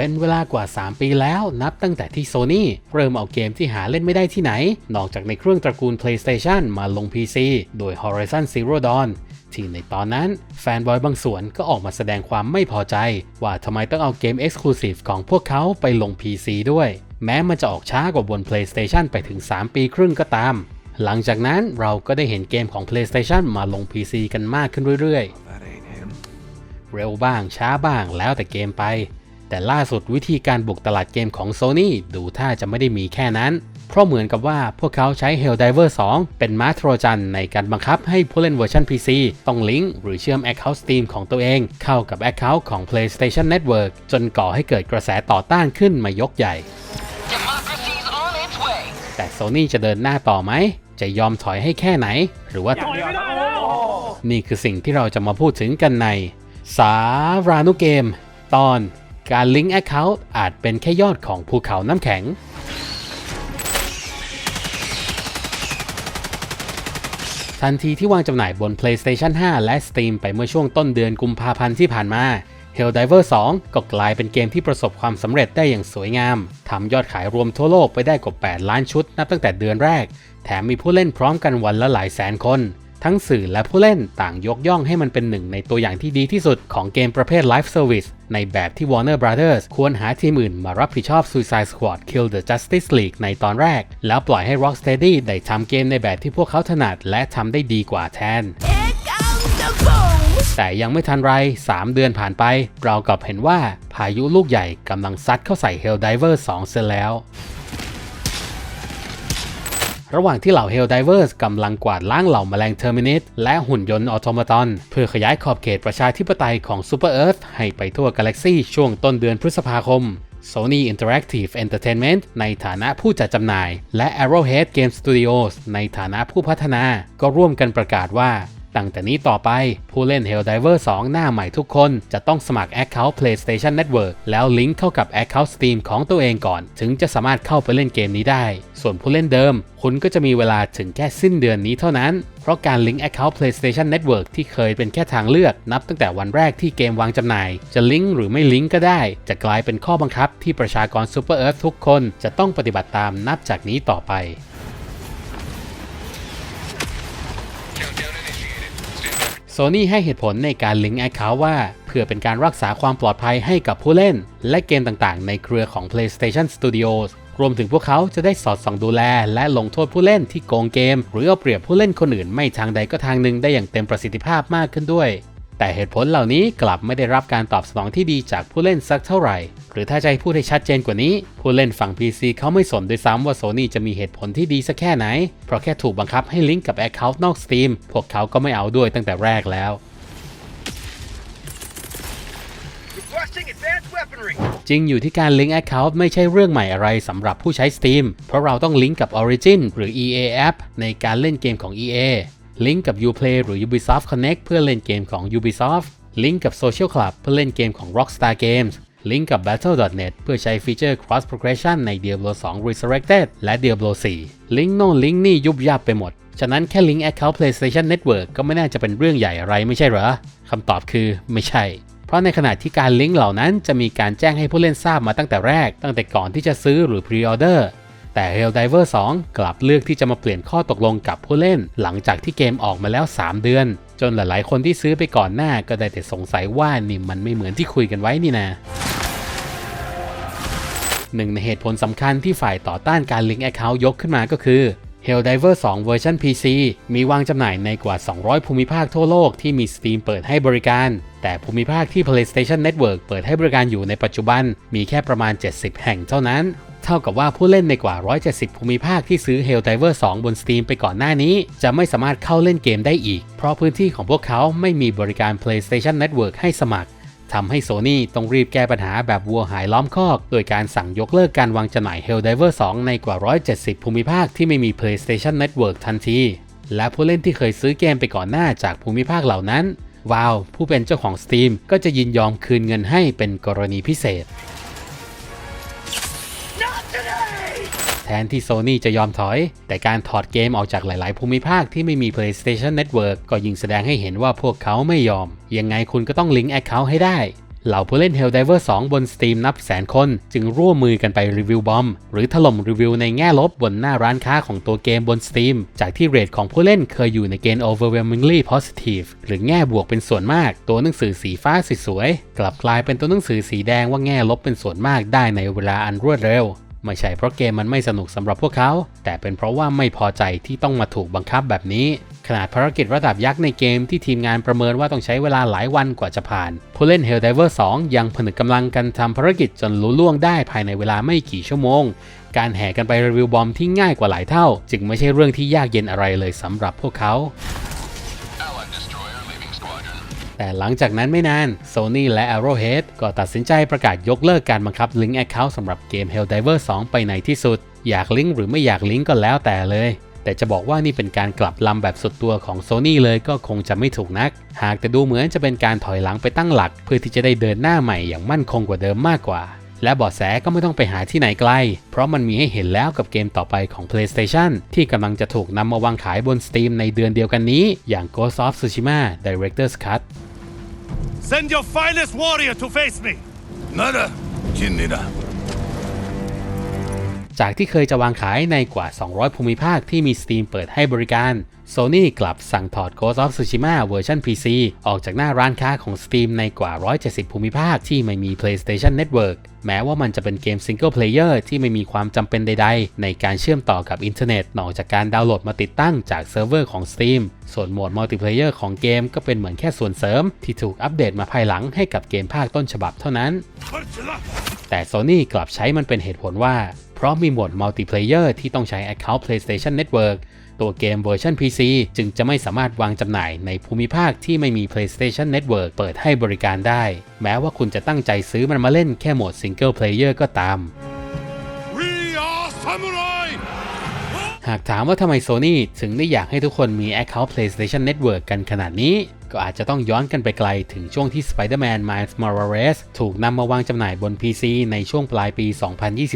เป็นเวลากว่า 3 ปีแล้วนับตั้งแต่ที่ Sony เริ่มเอาเกมที่หาเล่นไม่ได้ที่ไหน นอกจากในเครื่องตระกูล PlayStation มาลง PC โดย Horizon Zero Dawn ที่ในตอนนั้นแฟนบอยบางส่วนก็ออกมาแสดงความไม่พอใจ ว่าทำไมต้องเอาเกม Exclusive ของพวกเขาไปลง PC ด้วย แม้มันจะออกช้ากว่าบน PlayStation ไปถึง 3 ปีครึ่งก็ตาม หลังจากนั้นเราก็ได้เห็นเกมของ PlayStation มาลง PC กันมากขึ้นเรื่อยๆ That ain't him. เร็วบ้างช้าบ้างแล้วแต่เกมไป แต่ล่าสุดวิธีการบุกตลาดเกมของ Sony ดูท่าจะไม่ได้มีแค่นั้น เพราะเหมือนกับว่าพวกเขาใช้ Helldiver 2 เป็นมาโทรจันในการบังคับให้ผู้เล่นเวอร์ชัน PC ต้องลิงก์หรือเชื่อม Account Steam ของตัวเอง เข้ากับ Account ของ PlayStation Network จนก่อให้เกิดกระแสต่อต้านขึ้นมายกใหญ่ Democracy's on its way. แต่ Sony จะเดินหน้าต่อไหม จะยอมถอยให้แค่ไหน หรือว่าถอยไม่ได้แล้วนี่คือสิ่งที่เราจะมาพูดถึงกันใน สารานุเกม ตอน การลิงก์ Account อาจเป็นแค่ยอดของภูเขาน้ำแข็ง ทันทีที่วางจำหน่ายบน PlayStation 5 และ Steam ไปเมื่อช่วงต้นเดือนกุมภาพันธ์ที่ผ่านมา Helldiver 2 ก็กลายเป็นเกมที่ประสบความสำเร็จได้อย่างสวยงาม ทำยอดขายรวมทั่วโลกไปได้กว่า 8 ล้านชุดนับตั้งแต่เดือนแรก แถมมีผู้เล่นพร้อมกันวันละหลายแสนคน ทั้งสื่อและผู้เล่นต่างยกย่องให้มันเป็นหนึ่งในตัวอย่างที่ดีที่สุดของเกมประเภท Live Service ในแบบที่ Warner Brothers ควรหาทีมอื่นมารับผิดชอบ Suicide Squad Kill the Justice League ในตอนแรก แล้วปล่อยให้ Rocksteady ได้ทำเกมในแบบที่พวกเขาถนัดและทำได้ดีกว่าแทน แต่ยังไม่ทันไร 3 เดือนผ่านไป เรากลับเห็นว่าพายุลูกใหญ่กำลังซัดเข้าใส่ Helldiver 2 เสียแล้ว ระหว่างที่เหล่าเฮลไดเวอร์สกำลังกวาดล้างเหล่าแมลงเทอร์มินิตและหุ่นยนต์ออโตมาตอนเพื่อขยายขอบเขตประชาธิปไตยของซูเปอร์เอิร์ธให้ไปทั่วกาแล็กซีช่วงต้นเดือนพฤษภาคม Sony Interactive Entertainment ในฐานะผู้จัดจำหน่าย และ Arrowhead Game Studios ในฐานะผู้พัฒนา ก็ร่วมกันประกาศว่า ตั้งแต่นี้ต่อไปผู้เล่น Helldiver 2 หน้าใหม่ทุกคนจะต้องสมัคร Account PlayStation Network แล้วลิงก์เข้ากับ Account Steam ของตัวเองก่อน ถึงจะสามารถเข้าไปเล่นเกมนี้ได้ ส่วนผู้เล่นเดิม คุณก็จะมีเวลาถึงแค่สิ้นเดือนนี้เท่านั้น เพราะการลิงก์ Account PlayStation Network ที่เคยเป็นแค่ทางเลือกนับตั้งแต่วันแรกที่เกมวางจำหน่าย จะลิงก์หรือไม่ลิงก์ก็ได้ จะกลายเป็นข้อบังคับที่ประชากร Super Earth ทุกคนจะต้องปฏิบัติตามนับจากนี้ต่อไป Sony ให้เหตุผลในการลิงก์ Account ว่า เพื่อเป็นการรักษาความปลอดภัยให้กับผู้เล่น และเกมต่างๆ ในเครือของ PlayStation Studios รวมถึงพวกเขาจะได้สอดส่องดูแล และลงโทษผู้เล่นที่โกงเกม หรือเอาเปรียบผู้เล่นคนอื่นไม่ทางใดก็ทางหนึ่งได้อย่างเต็มประสิทธิภาพมากขึ้นด้วย แต่เหตุผลเหล่านี้กลับไม่ได้รับการตอบสนองที่ดีจากผู้เล่นสักเท่าไหร่ หรือถ้าจะให้พูดให้ชัดเจนกว่านี้ ผู้เล่นฝั่ง PC เขาไม่สนด้วยซ้ำว่า Sony จะมีเหตุผลที่ดีสักแค่ไหน เพราะแค่ถูกบังคับให้ลิงก์กับ Account นอก Steam พวกเขาก็ไม่เอาด้วยตั้งแต่แรกแล้ว Requesting advanced weaponry. จริงอยู่ที่การลิงก์ Account ไม่ใช่เรื่องใหม่อะไรสำหรับผู้ใช้ Steam เพราะเราต้องลิงก์กับ Origin หรือ EA App ในการเล่นเกมของ EA ลิงก์กับ Uplay หรือ Ubisoft Connect เพื่อเล่นเกมของ Ubisoft ลิงก์กับ Social Club เพื่อเล่นเกมของ Rockstar Games ลิงก์กับ Battle.net เพื่อใช้ฟีเจอร์ Cross Progression ใน Diablo 2 Resurrected และ Diablo 4 ลิงก์โน่นลิงก์นี่ยุบยับไปหมด ฉะนั้นแค่ลิงก์ Account PlayStation Network ก็ไม่น่าจะเป็นเรื่องใหญ่อะไรไม่ใช่เหรอคำตอบคือไม่ใช่ เพราะในขณะที่การลิงก์เหล่านั้นจะมีการแจ้งให้ผู้เล่นทราบมาตั้งแต่แรก ตั้งแต่ก่อนที่จะซื้อหรือพรีออเดอร์ แต่ Helldiver 2 กลับเลือกที่จะมาเปลี่ยนข้อตกลงกับผู้เล่น หลังจากที่เกมออกมาแล้ว 3 เดือน จนหลายๆ คนที่ซื้อไปก่อนหน้าก็ได้แต่สงสัยว่านี่มันไม่เหมือนที่คุยกันไว้นี่นะหนึ่งในเหตุผลสำคัญที่ฝ่ายต่อต้านการลิงก์ Account ยกขึ้นมาก็คือ Helldiver 2 เวอร์ชัน PC มีวางจำหน่ายในกว่า 200 ภูมิภาคทั่วโลกที่มี Steam เปิดให้บริการ แต่ภูมิภาคที่ PlayStation Network เปิดให้บริการอยู่ในปัจจุบัน มีแค่ประมาณ 70 แห่งเท่านั้น เท่ากับว่าผู้เล่นในกว่า 170 ภูมิภาคที่ซื้อ Helldiver 2 บน Steam ไปก่อนหน้านี้ จะไม่สามารถเข้าเล่นเกมได้อีก เพราะพื้นที่ของพวกเขาไม่มีบริการ PlayStation Network ให้สมัครทำให้ Sony ต้องรีบแก้ปัญหาแบบวัวหายล้อมคอก โดยการสั่งยกเลิกการวางจำหน่าย Helldiver 2 ในกว่า 170 ภูมิภาคที่ไม่มี PlayStation Network ทันที และผู้เล่นที่เคยซื้อเกมไปก่อนหน้าจากภูมิภาคเหล่านั้นวาวผู้เป็นเจ้าของ Steam ก็จะยินยอมคืนเงินให้เป็นกรณีพิเศษ แทนที่ Sony จะยอมถอย แต่การถอดเกมออกจากหลาย ๆ ภูมิภาคที่ไม่มี PlayStation Network ก็ยิ่งแสดงให้เห็นว่าพวกเขาไม่ยอม ยังไงคุณก็ต้องลิงก์ Account ให้ได้เหล่าผู้เล่น Helldiver 2 บน Steam นับแสนคน จึงร่วมมือกันไปรีวิวบอม หรือถล่มรีวิวในแง่ลบบนหน้าร้านค้าของตัวเกมบน Steam จากที่เรทของผู้เล่นเคยอยู่ในเกณฑ์ overwhelmingly positive หรือแง่บวกเป็นส่วนมาก ตัวหนังสือสีฟ้าสวยๆกลับกลายเป็นตัวหนังสือสีแดงว่าแง่ลบเป็นส่วนมากได้ในเวลาอันรวดเร็ว ไม่ใช่เพราะเกมมันไม่สนุกสำหรับพวกเขา แต่เป็นเพราะว่าไม่พอใจที่ต้องมาถูกบังคับแบบนี้ ขนาดภารกิจระดับยักษ์ในเกมที่ทีมงานประเมินว่าต้องใช้เวลาหลายวันกว่าจะผ่าน ผู้เล่น Helldiver 2 ยังผนึกกำลังกันทำภารกิจจนลุล่วงได้ภายในเวลาไม่กี่ชั่วโมง การแห่กันไปรีวิวบอมที่ง่ายกว่าหลายเท่า จึงไม่ใช่เรื่องที่ยากเย็นอะไรเลยสำหรับพวกเขา แต่หลังจากนั้นไม่นาน Sony และ Arrowhead ก็ตัดสินใจประกาศยกเลิกการบังคับ Link Account สำหรับเกม Helldiver 2 ไปในที่สุด อยากลิงก์หรือไม่อยากลิงก์ก็แล้วแต่เลยแต่จะบอกว่านี่เป็นการกลับลำแบบสุดตัวของ Sony เลยก็คงจะไม่ถูกนัก หากแต่ดูเหมือนจะเป็นการถอยหลังไปตั้งหลัก เพื่อที่จะได้เดินหน้าใหม่อย่างมั่นคงกว่าเดิมมากกว่า และเบาะแสก็ไม่ต้องไปหาที่ไหนไกล เพราะมันมีให้เห็นแล้วกับเกมต่อไปของ PlayStation ที่กำลังจะถูกนำมาวางขายบน Steam ในเดือนเดียวกันนี้ อย่าง Ghost of Tsushima Director's Cut Send your finest warrior to face me! Nada, Kinina. จากที่เคยจะวางขายในกว่า 200 ภูมิภาคที่มี Steam เปิดให้บริการ Sony กลับสั่งถอด Ghost of Tsushima เวอร์ชัน PC ออกจากหน้าร้านค้าของ Steam ในกว่า 170 ภูมิภาคที่ไม่มี PlayStation Network แม้ว่ามันจะเป็นเกม Single Player ที่ไม่มีความจำเป็นใดๆ ในการเชื่อมต่อกับอินเทอร์เน็ตนอกจากการดาวน์โหลดมาติดตั้งจากเซิร์ฟเวอร์ของ Steam ส่วนโหมด Multiplayer ของเกมก็เป็นเหมือนแค่ส่วนเสริม ที่ถูกอัปเดตมาภายหลังให้กับเกมภาคต้นฉบับเท่านั้น แต่ Sony กลับใช้มันเป็นเหตุผลว่า เพราะมีโหมดมัลติเพลเยอร์ที่ต้องใช้ Account PlayStation Network ตัวเกมเวอร์ชัน PC จึงจะไม่สามารถวางจำหน่ายในภูมิภาคที่ไม่มี PlayStation Network เปิดให้บริการได้ แม้ว่าคุณจะตั้งใจซื้อมันมาเล่นแค่โหมด Single Player ก็ตาม We are หากถามว่าทำไม Sony ถึงได้อยากให้ทุกคนมี Account PlayStation Network กันขนาดนี้ ก็อาจจะต้องย้อนกันไปไกลถึงช่วงที่ Spider-Man Miles Morales ถูกนำมาวางจำหน่ายบน PC ในช่วงปลายปี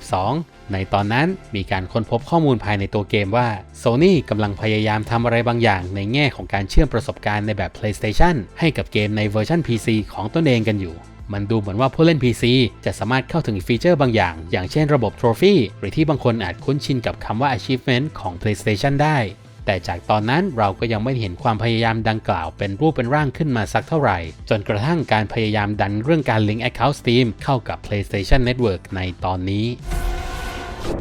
2022 ในตอนนั้นมีการค้นพบข้อมูลภายในตัวเกมว่า Sony กำลังพยายามทำอะไรบางอย่างในแง่ของการเชื่อมประสบการณ์ในแบบ PlayStation ให้กับเกมในเวอร์ชัน PC ของตนเองกันอยู่มันดูเหมือนว่าผู้เล่น PC จะสามารถเข้าถึงฟีเจอร์บางอย่าง อย่างเช่นระบบ Trophy หรือที่บางคนอาจคุ้นชินกับคำว่า Achievement ของ PlayStation ได้ แต่จากตอนนั้นเราก็ยังไม่เห็นความพยายามดังกล่าวเป็นรูปเป็นร่างขึ้นมาสักเท่าไหร่ จนกระทั่งการพยายามดันเรื่องการ Link Account Steam เข้ากับ PlayStation Network ในตอนนี้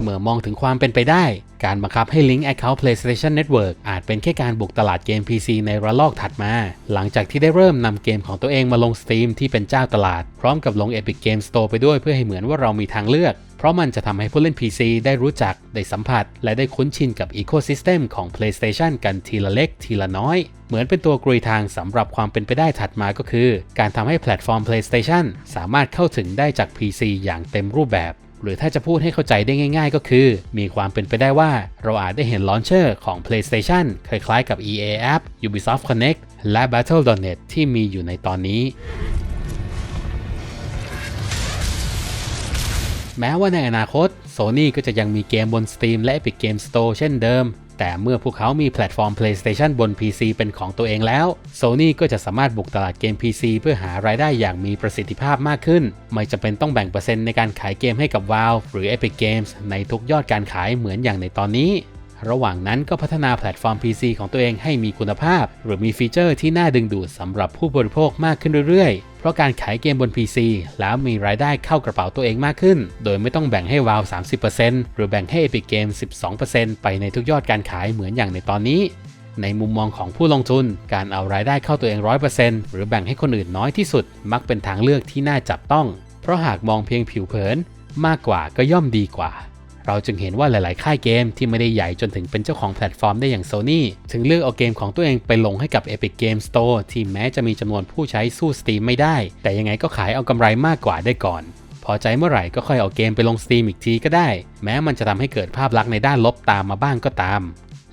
เมื่อมองถึงความเป็นไปได้ การบังคับให้ Link Account PlayStation Network อาจเป็นแค่การบุกตลาดเกม PC ในระลอกถัดมา หลังจากที่ได้เริ่มนำเกมของตัวเองมาลง Steam ที่เป็นเจ้าตลาด พร้อมกับลง Epic Game Store ไปด้วยเพื่อให้เหมือนว่าเรามีทางเลือก เพราะมันจะทำให้ผู้เล่น PC ได้รู้จัก ได้สัมผัส และได้คุ้นชินกับ Ecosystem ของ PlayStation กันทีละเล็กทีละน้อย เหมือนเป็นตัวกรุยทางสำหรับความเป็นไปได้ถัดมาก็คือ การทำให้แพลตฟอร์ม PlayStation สามารถเข้าถึงได้จาก PC อย่างเต็มรูปแบบ หรือถ้าจะพูดให้เข้าใจได้ง่าย ๆ ก็คือ มีความเป็นไปได้ว่าเราอาจได้เห็นลอนเชอร์ของ PlayStation คล้ายๆกับ EA App Ubisoft Connect และ Battle.net ที่มีอยู่ในตอนนี้ แม้ว่าในอนาคต Sony ก็จะยังมีเกมบน Steam และ Epic Game Store เช่นเดิม แต่เมื่อพวกเขามีแพลตฟอร์ม PlayStation บน PC เป็นของตัวเองแล้ว Sony ก็จะสามารถบุกตลาดเกม PC เพื่อหารายได้อย่างมีประสิทธิภาพมากขึ้น ไม่จำเป็นต้องแบ่งเปอร์เซ็นต์ในการขายเกมให้กับ Valve หรือ Epic Games ในทุกยอดการขายเหมือนอย่างในตอนนี้ ระหว่างนั้นก็พัฒนาแพลตฟอร์ม PC ของตัวเองให้มีคุณภาพ หรือมีฟีเจอร์ที่น่าดึงดูดสำหรับผู้บริโภคมากขึ้นเรื่อยๆ เพราะการขายเกมบน PC แล้วมีรายได้เข้ากระเป๋าตัวเองมากขึ้น โดยไม่ต้องแบ่งให้ Valve 30%หรือแบ่งให้ Epic Games 12%ไปในทุกยอดการขายเหมือนอย่างในตอนนี้ในมุมมองของผู้ลงทุน การเอารายได้เข้าตัวเอง 100%หรือแบ่งให้คนอื่นน้อยที่สุด มักเป็นทางเลือกที่น่าจับต้อง เพราะหากมองเพียงผิวเผิน มากกว่าก็ย่อมดีกว่า เราจึงเห็นว่าหลาย ๆ ค่ายเกมที่ไม่ได้ใหญ่จนถึงเป็นเจ้าของแพลตฟอร์มได้อย่าง Sony ถึงเลือกเอาゲームของตัวเองไปลงให้กับ Epic Game Store ที่แม้จะมีจำนวนผู้ใช้สู้ Steam ไม่ได้ แต่ยังไงก็ขายเอากำไรมากกว่าได้ก่อน พอใจเมื่อไหร่ก็ค่อยเอาเกมไปลง Steam อีกทีก็ได้ แม้มันจะทำให้เกิดภาพลักษณ์ในด้านลบตามมาบ้างก็ตาม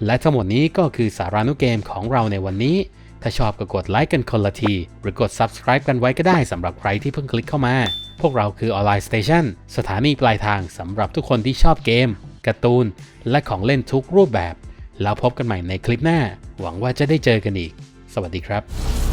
และทั้งหมดนี้ก็คือสารานุเกมของเราในวันนี้ ถ้าชอบก็กดไลค์กันคนละที หรือกด subscribe กันไว้ก็ได้สำหรับใครที่เพิ่งคลิกเข้ามา พวกเราคือออนไลน์สเตชันสถานีปลายทางสำหรับทุกคนที่ชอบเกมการ์ตูน และของเล่นทุกรูปแบบ แล้วพบกันใหม่ในคลิปหน้า หวังว่าจะได้เจอกันอีก สวัสดีครับ